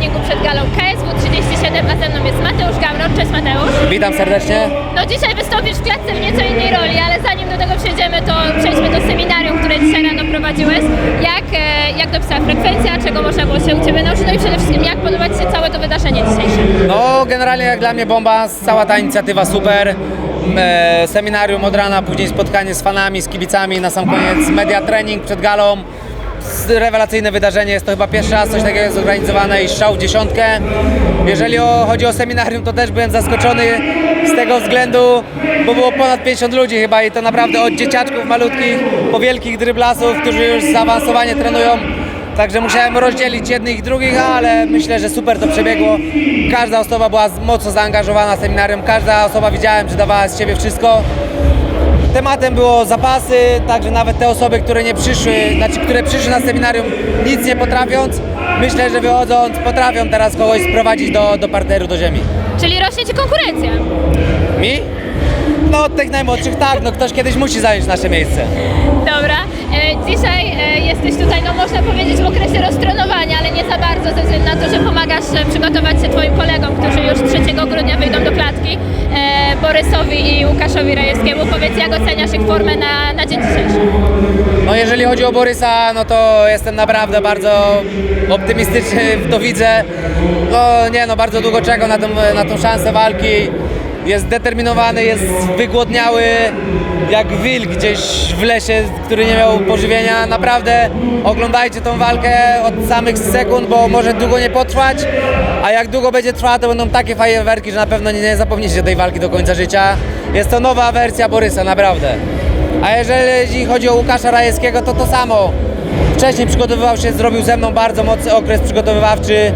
treningu przed galą KSW 37, a ze mną jest Mateusz Gamron. Cześć Mateusz. Witam serdecznie. No dzisiaj wystąpisz w klatce w nieco innej roli, ale zanim do tego przejdziemy, to przejdźmy do seminarium, które dzisiaj rano prowadziłeś. Jak, e, jak dopisała frekwencja, czego można było się u Ciebie nauczyć, no i przede wszystkim jak podoba Ci się całe to wydarzenie dzisiejsze? No generalnie jak dla mnie bomba, cała ta inicjatywa super e, seminarium od rana, później spotkanie z fanami, z kibicami, na sam koniec media trening przed galą. Rewelacyjne wydarzenie, jest to chyba pierwszy raz coś takiego zorganizowane i strzał w dziesiątkę. Jeżeli o, chodzi o seminarium, to też byłem zaskoczony z tego względu, bo było ponad 50 ludzi chyba i to naprawdę od dzieciaczków malutkich po wielkich dryblasów, którzy już zaawansowanie trenują. Także musiałem rozdzielić jednych i drugich, ale myślę, że super to przebiegło. Każda osoba była mocno zaangażowana w seminarium, każda osoba widziałem, że dawała z siebie wszystko. Tematem było zapasy, także nawet te osoby, które nie przyszły, znaczy które przyszły na seminarium nic nie potrafiąc, myślę, że wychodząc potrafią teraz kogoś sprowadzić do, do parteru, do ziemi. Czyli rośnie Ci konkurencja. Mi? No od tych najmłodszych tak, no ktoś kiedyś musi zająć nasze miejsce. Dobra. E, dzisiaj e, jesteś tutaj, no można powiedzieć, w okresie roztrenowania, ale nie za bardzo ze względu na to, że pomagasz e, przygotować się Twoim kolegom, którzy już 3 grudnia wyjdą do e, Borysowi i Łukaszowi Rajewskiemu. Powiedz, jak oceniasz ich formę na, na dzień dzisiejszy? No jeżeli chodzi o Borysa, no to jestem naprawdę bardzo optymistyczny, to widzę. No nie no, bardzo długo czekał na tą, na tą szansę walki. Jest zdeterminowany, jest wygłodniały, jak wilk gdzieś w lesie, który nie miał pożywienia. Naprawdę oglądajcie tą walkę od samych sekund, bo może długo nie potrwać, a jak długo będzie trwała, to będą takie fajerwerki, że na pewno nie, nie zapomnicie tej walki do końca życia. Jest to nowa wersja Borysa, naprawdę. A jeżeli chodzi o Łukasza Rajewskiego, to to samo. Wcześniej przygotowywał się, zrobił ze mną bardzo mocny okres przygotowywawczy.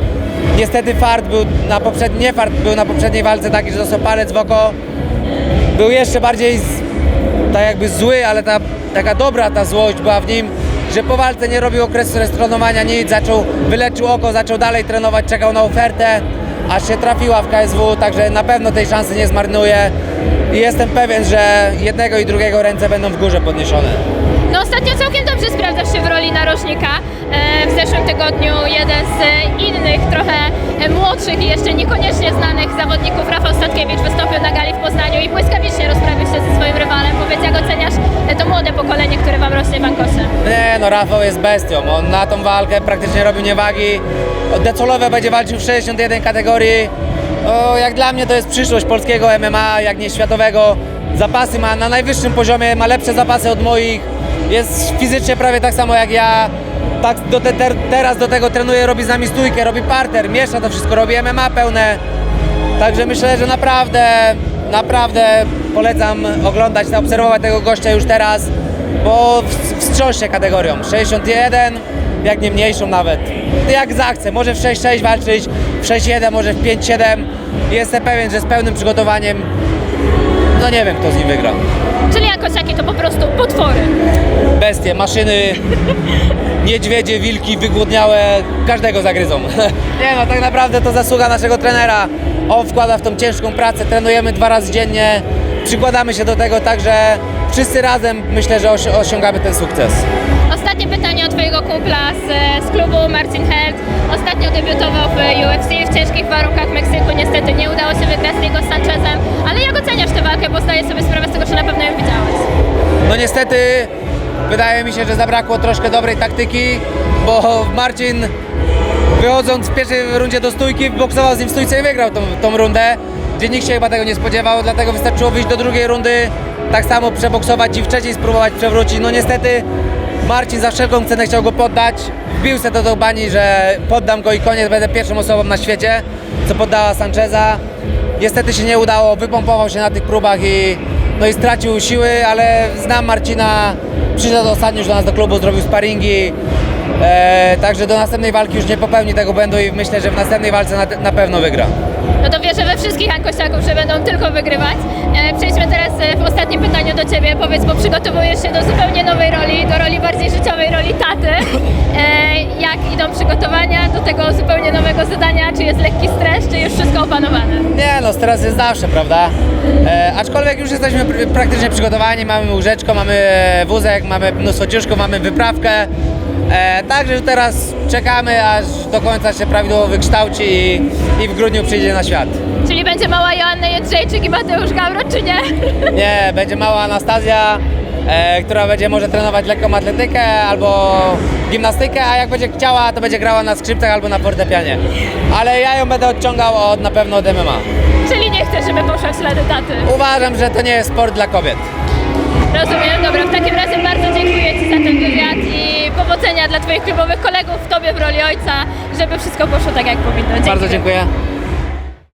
Niestety fart był na poprzedniej, nie fart był na poprzedniej walce taki, że dostał palec w oko. Był jeszcze bardziej z, tak jakby zły, ale ta taka dobra ta złość była w nim, że po walce nie robił okresu restrenowania nic, zaczął, wyleczył oko, zaczął dalej trenować, czekał na ofertę, aż się trafiła w KSW, także na pewno tej szansy nie zmarnuje. I jestem pewien, że jednego i drugiego ręce będą w górze podniesione. No ostatnio całkiem dobrze sprawdzasz się w roli narożnika. E, W zeszłym tygodniu jeden z innych, trochę młodszych i jeszcze niekoniecznie znanych zawodników, Rafał Statkiewicz, wystąpił na gali w Poznaniu i błyskawicznie rozprawił się ze swoim rywalem. Powiedz, jak oceniasz to młode pokolenie, które Wam rośnie w Ankosie? Nie no, Rafał jest bestią. On na tą walkę praktycznie robił niewagi. Decolowe będzie walczył w 61 kategorii. O, jak dla mnie to jest przyszłość polskiego MMA, jak nie światowego. Zapasy ma na najwyższym poziomie, ma lepsze zapasy od moich. Jest fizycznie prawie tak samo jak ja. Tak do te, ter, teraz do tego trenuje, robi z nami stójkę, robi parter, miesza to wszystko, robi MMA pełne. Także myślę, że naprawdę, naprawdę polecam oglądać, obserwować tego gościa już teraz, bo w- wstrząśnie kategorią. 61, jak nie mniejszą nawet. Jak zachce, może w 6-6 walczyć, w 6-1, może w 5-7. Jestem pewien, że z pełnym przygotowaniem, no nie wiem kto z nim wygra. Czyli Ankosiaki to po prostu potwory. Bestie, maszyny, niedźwiedzie, wilki wygłodniałe, każdego zagryzą. Nie no, tak naprawdę to zasługa naszego trenera. On wkłada w tą ciężką pracę, trenujemy dwa razy dziennie, przykładamy się do tego, także wszyscy razem myślę, że osi- osiągamy ten sukces. Ostatnie pytanie od Twojego kumpla z, z klubu, Marcin Held. Ostatnio debiutował w UFC w ciężkich warunkach w Meksyku. Niestety nie udało się wygrać z Diego Sanchezem. Ale jak oceniasz tę walkę, bo zdaję sobie sprawę z tego, że na pewno ją widziałeś. No niestety wydaje mi się, że zabrakło troszkę dobrej taktyki, bo Marcin wychodząc w pierwszej rundzie do stójki, boksował z nim w stójce i wygrał tą, tą rundę, gdzie nikt się chyba tego nie spodziewał, dlatego wystarczyło wyjść do drugiej rundy, tak samo przeboksować i w trzeciej spróbować przewrócić. No niestety Marcin za wszelką cenę chciał go poddać, wbił się do tej bani, że poddam go i koniec, będę pierwszą osobą na świecie, co poddała Sancheza. Niestety się nie udało, wypompował się na tych próbach i, no i stracił siły, ale znam Marcina, przyszedł ostatnio już do nas do klubu, zrobił sparingi, e, także do następnej walki już nie popełni tego błędu i myślę, że w następnej walce na, na pewno wygra. No to wierzę we wszystkich Ankosiaków, że będą tylko wygrywać. E, przejdźmy teraz e, w ostatnim pytaniu do Ciebie. Powiedz, bo przygotowujesz się do zupełnie nowej roli, do roli bardziej życiowej, roli taty. Idą przygotowania do tego zupełnie nowego zadania? Czy jest lekki stres, czy już wszystko opanowane? Nie no, stres jest zawsze, prawda? E, aczkolwiek już jesteśmy pr- praktycznie przygotowani, mamy łóżeczko, mamy wózek, mamy mnóstwo ciuszków, mamy wyprawkę. E, także teraz czekamy, aż do końca się prawidłowo wykształci i, i w grudniu przyjdzie na świat. Czyli będzie mała Joanna Jedrzejczyk i Mateusz Gawro, czy nie? Nie, będzie mała Anastazja, która będzie może trenować lekką atletykę albo gimnastykę, a jak będzie chciała, to będzie grała na skrzypcach albo na fortepianie. Ale ja ją będę odciągał od, na pewno od MMA. Czyli nie chcesz, żeby poszła w ślady taty. Uważam, że to nie jest sport dla kobiet. Rozumiem, dobra, w takim razie bardzo dziękuję Ci za ten wywiad i powodzenia dla Twoich klubowych kolegów, Tobie w roli ojca, żeby wszystko poszło tak jak powinno. Dzięki. Bardzo dziękuję.